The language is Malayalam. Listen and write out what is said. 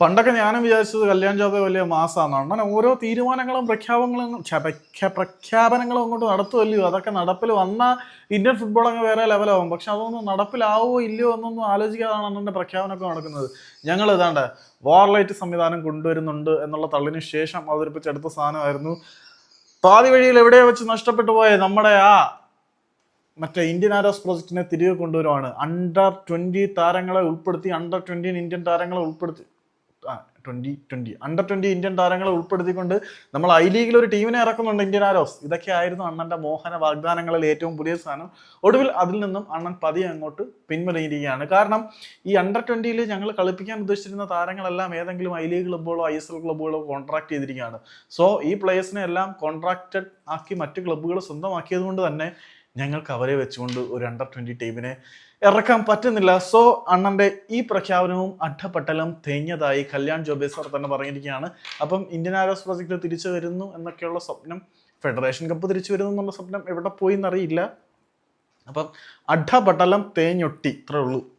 പണ്ടൊക്കെ ഞാനും വിചാരിച്ചത് കല്യാൺ ജോബെ വലിയ മാസമാണ് അണ്ണൻ ഓരോ തീരുമാനങ്ങളും പ്രഖ്യാപനങ്ങളും പ്രഖ്യാപനങ്ങളും അങ്ങോട്ട് നടത്തുമല്ലയോ അതൊക്കെ നടപ്പിൽ വന്നാൽ ഇന്ത്യൻ ഫുട്ബോൾ അങ്ങ് വേറെ ലെവലാവും പക്ഷെ അതൊന്നും നടപ്പിലാവോ ഇല്ലയോ എന്നൊന്നും ആലോചിക്കാതാണ് അണ്ണന്റെ പ്രഖ്യാപനമൊക്കെ നടക്കുന്നത്. ഞങ്ങൾ ഇതാണ്ട് വാർലൈറ്റ് സംവിധാനം കൊണ്ടുവരുന്നുണ്ട് എന്നുള്ള തള്ളിന് ശേഷം അവതരിപ്പിച്ചെടുത്ത സാധനമായിരുന്നു. പാതി വഴിയിൽ എവിടെയോ വെച്ച് നഷ്ടപ്പെട്ടു പോയ നമ്മുടെ ആ മറ്റേ ഇന്ത്യൻ ആരോസ് പ്രോജക്റ്റിനെ തിരികെ കൊണ്ടുവരുവാണ്. അണ്ടർ ട്വന്റി താരങ്ങളെ ഉൾപ്പെടുത്തി അണ്ടർ ട്വന്റി ഇന്ത്യൻ താരങ്ങളെ ഉൾപ്പെടുത്തി. ആ twenty twenty under twenty Indian താരങ്ങളെ ഉൾപ്പെടുത്തിക്കൊണ്ട് നമ്മൾ ഐ ലീഗിൽ ഒരു ടീമിനെ ഇറക്കുന്നുണ്ട് ഇന്ത്യൻ ആരോസ് ഇതൊക്കെ ആയിരുന്നു അണ്ണന്റെ മോഹന വാഗ്ദാനങ്ങളിൽ ഏറ്റവും പുതിയ സ്ഥാനം ഒടുവിൽ അതിൽ നിന്നും അണ്ണൻ പതിയെ അങ്ങോട്ട് പിൻവലിയിരിക്കുകയാണ്. കാരണം ഈ അണ്ടർ ട്വന്റിയിൽ ഞങ്ങൾ കളിപ്പിക്കാൻ ഉദ്ദേശിച്ചിരുന്ന താരങ്ങളെല്ലാം ഏതെങ്കിലും ഐ ലീഗ് ക്ലബ്ബുകളോ ഐ എസ് എൽ ക്ലബ്ബുകളോ കോൺട്രാക്ട് ചെയ്തിരിക്കുകയാണ്. സോ ഈ പ്ലേയേഴ്സിനെ എല്ലാം കോൺട്രാക്റ്റഡ് ആക്കി മറ്റ് ക്ലബ്ബുകൾ സ്വന്തമാക്കിയത് കൊണ്ട് തന്നെ ഞങ്ങൾക്ക് അവരെ വെച്ചുകൊണ്ട് ഒരു അണ്ടർ ട്വന്റി ടീമിനെ ഇറക്കാൻ പറ്റുന്നില്ല. സോ അണ്ണന്റെ ഈ പ്രഖ്യാപനവും അഡ്ഡപ്പട്ടലം തേഞ്ഞതായി കല്യാൺ ജോബേ സാർ തന്നെ പറഞ്ഞിരിക്കുകയാണ്. അപ്പം ഇന്ത്യൻ ആരോസ് പ്രോജക്റ്റ് തിരിച്ചു വരുന്നു എന്നൊക്കെയുള്ള സ്വപ്നം ഫെഡറേഷൻ കപ്പ് തിരിച്ചു വരുന്നു എന്നുള്ള സ്വപ്നം എവിടെ പോയി എന്നറിയില്ല. അപ്പം അഡ്ഡപട്ടലം തേഞ്ഞൊട്ടി. ഇത്രേ ഉള്ളൂ.